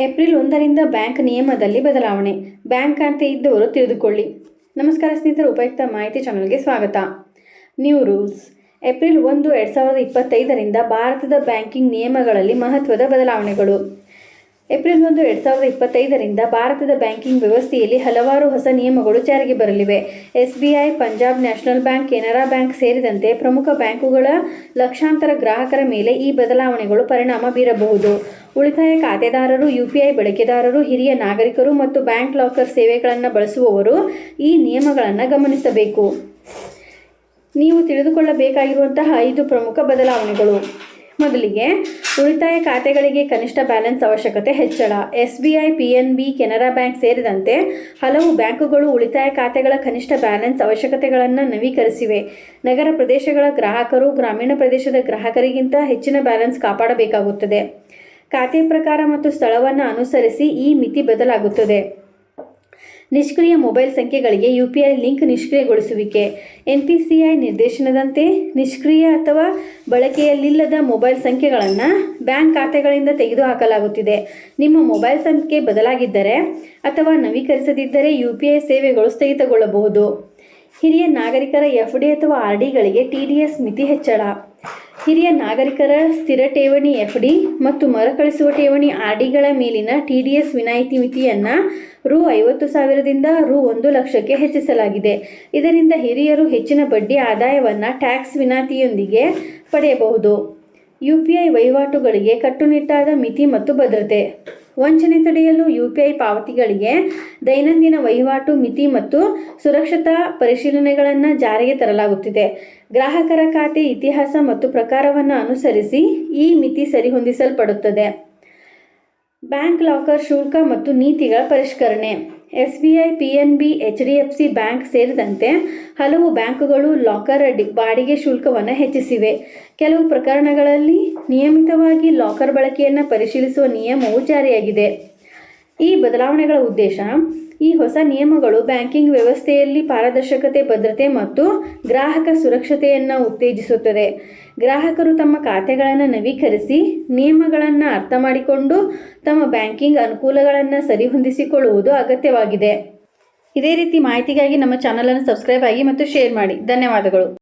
April ಒಂದರಿಂದ bank ನಿಯಮದಲ್ಲಿ ಬದಲಾವಣೆ. Bank ಖಾತೆ ಇದ್ದವರು ತಿಳಿದುಕೊಳ್ಳಿ. ನಮಸ್ಕಾರ ಸ್ನೇಹಿತರು, ಉಪಯುಕ್ತ ಮಾಹಿತಿ ಚಾನಲ್ಗೆ ಸ್ವಾಗತ. New rules. ಏಪ್ರಿಲ್ ಒಂದು, ಎರಡು ಸಾವಿರದ ಇಪ್ಪತ್ತೈದರಿಂದ ಭಾರತದ ಬ್ಯಾಂಕಿಂಗ್ ನಿಯಮಗಳಲ್ಲಿ ಮಹತ್ವದ ಬದಲಾವಣೆಗಳು. ಏಪ್ರಿಲ್ ಒಂದು, ಎರಡು ಸಾವಿರದ ಇಪ್ಪತ್ತೈದರಿಂದ ಭಾರತದ ಬ್ಯಾಂಕಿಂಗ್ ವ್ಯವಸ್ಥೆಯಲ್ಲಿ ಹಲವಾರು ಹೊಸ ನಿಯಮಗಳು ಜಾರಿಗೆ ಬರಲಿವೆ. S B I Punjab national bank, Canara bank ಸೇರಿದಂತೆ ಪ್ರಮುಖ ಬ್ಯಾಂಕುಗಳ ಲಕ್ಷಾಂತರ ಗ್ರಾಹಕರ ಮೇಲೆ ಈ ಬದಲಾವಣೆಗಳು ಪರಿಣಾಮ ಬೀರಬಹುದು. ಉಳಿತಾಯ ಖಾತೆದಾರರು ಯುಪಿಐ ಬಳಕೆದಾರರು, ಹಿರಿಯ ನಾಗರಿಕರು ಮತ್ತು ಬ್ಯಾಂಕ್ ಲಾಕರ್ ಸೇವೆಗಳನ್ನು ಬಳಸುವವರು ಈ ನಿಯಮಗಳನ್ನು ಗಮನಿಸಬೇಕು. ನೀವು ತಿಳಿದುಕೊಳ್ಳಬೇಕಾಗಿರುವಂತಹ ಐದು ಪ್ರಮುಖ ಬದಲಾವಣೆಗಳು. ಮೊದಲಿಗೆ ಉಳಿತಾಯ ಖಾತೆಗಳಿಗೆ ಕನಿಷ್ಠ ಬ್ಯಾಲೆನ್ಸ್ ಅವಶ್ಯಕತೆ ಹೆಚ್ಚಳ. S B I P N B, Canara bank ಸೇರಿದಂತೆ ಹಲವು ಬ್ಯಾಂಕುಗಳು ಉಳಿತಾಯ ಖಾತೆಗಳ ಕನಿಷ್ಠ ಬ್ಯಾಲೆನ್ಸ್ ಅವಶ್ಯಕತೆಗಳನ್ನು ನವೀಕರಿಸಿವೆ. ನಗರ ಪ್ರದೇಶಗಳ ಗ್ರಾಹಕರು ಗ್ರಾಮೀಣ ಪ್ರದೇಶದ ಗ್ರಾಹಕರಿಗಿಂತ ಹೆಚ್ಚಿನ ಬ್ಯಾಲೆನ್ಸ್ ಕಾಪಾಡಬೇಕಾಗುತ್ತದೆ. ಖಾತೆ ಪ್ರಕಾರ ಮತ್ತು ಸ್ಥಳವನ್ನು ಅನುಸರಿಸಿ ಈ ಮಿತಿ ಬದಲಾಗುತ್ತದೆ. ನಿಷ್ಕ್ರಿಯ ಮೊಬೈಲ್ ಸಂಖ್ಯೆಗಳಿಗೆ ಯು ಪಿ ಐ ಲಿಂಕ್ ನಿಷ್ಕ್ರಿಯಗೊಳಿಸುವಿಕೆ. ಎನ್ ಪಿ ಸಿ ಐ ನಿರ್ದೇಶನದಂತೆ ನಿಷ್ಕ್ರಿಯ ಅಥವಾ ಬಳಕೆಯಲ್ಲಿಲ್ಲದ ಮೊಬೈಲ್ ಸಂಖ್ಯೆಗಳನ್ನು ಬ್ಯಾಂಕ್ ಖಾತೆಗಳಿಂದ ತೆಗೆದುಹಾಕಲಾಗುತ್ತಿದೆ. ನಿಮ್ಮ ಮೊಬೈಲ್ ಸಂಖ್ಯೆ ಬದಲಾಗಿದ್ದರೆ ಅಥವಾ ನವೀಕರಿಸದಿದ್ದರೆ ಯು ಪಿ ಐ ಸೇವೆಗಳು ಸ್ಥಗಿತಗೊಳ್ಳಬಹುದು. ಹಿರಿಯ ನಾಗರಿಕರ ಎಫ್ ಡಿ ಅಥವಾ ಆರ್ ಡಿಗಳಿಗೆ ಟಿ ಡಿ ಎಸ್ ಮಿತಿ ಹೆಚ್ಚಳ. ಹಿರಿಯ ನಾಗರಿಕರ ಸ್ಥಿರ ಠೇವಣಿ ಎಫ್ ಡಿ ಮತ್ತು ಮರುಕಳಿಸುವ ಠೇವಣಿ ಆರ್ ಡಿಗಳ ಮೇಲಿನ ಟಿ ಡಿ ಎಸ್ ವಿನಾಯಿತಿ ಮಿತಿಯನ್ನು ರು ಐವತ್ತು ಸಾವಿರದಿಂದ ರು ಒಂದು ಲಕ್ಷಕ್ಕೆ ಹೆಚ್ಚಿಸಲಾಗಿದೆ. ಇದರಿಂದ ಹಿರಿಯರು ಹೆಚ್ಚಿನ ಬಡ್ಡಿ ಆದಾಯವನ್ನು ಟ್ಯಾಕ್ಸ್ ವಿನಾಯಿತಿಯೊಂದಿಗೆ ಪಡೆಯಬಹುದು. ಯು ಪಿ ಐ ವಹಿವಾಟುಗಳಿಗೆ ಕಟ್ಟುನಿಟ್ಟಾದ ಮಿತಿ ಮತ್ತು ಭದ್ರತೆ. ವಂಚನೆ ತಡೆಯಲು ಯುಪಿಐ ಪಾವತಿಗಳಿಗೆ ದೈನಂದಿನ ವಹಿವಾಟು, ಮಿತಿ ಮತ್ತು ಸುರಕ್ಷತಾ ಪರಿಶೀಲನೆಗಳನ್ನು ಜಾರಿಗೆ ತರಲಾಗುತ್ತಿದೆ. ಗ್ರಾಹಕರ ಖಾತೆ, ಇತಿಹಾಸ ಮತ್ತು ಪ್ರಕಾರವನ್ನು ಅನುಸರಿಸಿ ಈ ಮಿತಿ ಸರಿಹೊಂದಿಸಲ್ಪಡುತ್ತದೆ. ಬ್ಯಾಂಕ್ ಲಾಕರ್ ಶುಲ್ಕ ಮತ್ತು ನೀತಿಗಳ ಪರಿಷ್ಕರಣೆ. S B I P N B, H D F C bank ಸೇರಿದಂತೆ ಹಲವು ಬ್ಯಾಂಕುಗಳು ಲಾಕರ್ ಬಾಡಿಗೆ ಶುಲ್ಕವನ್ನು ಹೆಚ್ಚಿಸಿವೆ. ಕೆಲವು ಪ್ರಕರಣಗಳಲ್ಲಿ ನಿಯಮಿತವಾಗಿ ಲಾಕರ್ ಬಳಕೆಯನ್ನು ಪರಿಶೀಲಿಸುವ ನಿಯಮವು ಜಾರಿಯಾಗಿದೆ. ಈ ಬದಲಾವಣೆಗಳ ಉದ್ದೇಶ, ಈ ಹೊಸ ನಿಯಮಗಳು ಬ್ಯಾಂಕಿಂಗ್ ವ್ಯವಸ್ಥೆಯಲ್ಲಿ ಪಾರದರ್ಶಕತೆ, ಭದ್ರತೆ ಮತ್ತು ಗ್ರಾಹಕ ಸುರಕ್ಷತೆಯನ್ನು ಉತ್ತೇಜಿಸುತ್ತದೆ. ಗ್ರಾಹಕರು ತಮ್ಮ ಖಾತೆಗಳನ್ನು ನವೀಕರಿಸಿ ನಿಯಮಗಳನ್ನು ಅರ್ಥ ಮಾಡಿಕೊಂಡು ತಮ್ಮ ಬ್ಯಾಂಕಿಂಗ್ ಅನುಕೂಲಗಳನ್ನು ಸರಿಹೊಂದಿಸಿಕೊಳ್ಳುವುದು ಅಗತ್ಯವಾಗಿದೆ. ಇದೇ ರೀತಿ ಮಾಹಿತಿಗಾಗಿ ನಮ್ಮ ಚಾನಲನ್ನು ಸಬ್ಸ್ಕ್ರೈಬ್ ಆಗಿ ಮತ್ತು ಶೇರ್ ಮಾಡಿ. ಧನ್ಯವಾದಗಳು.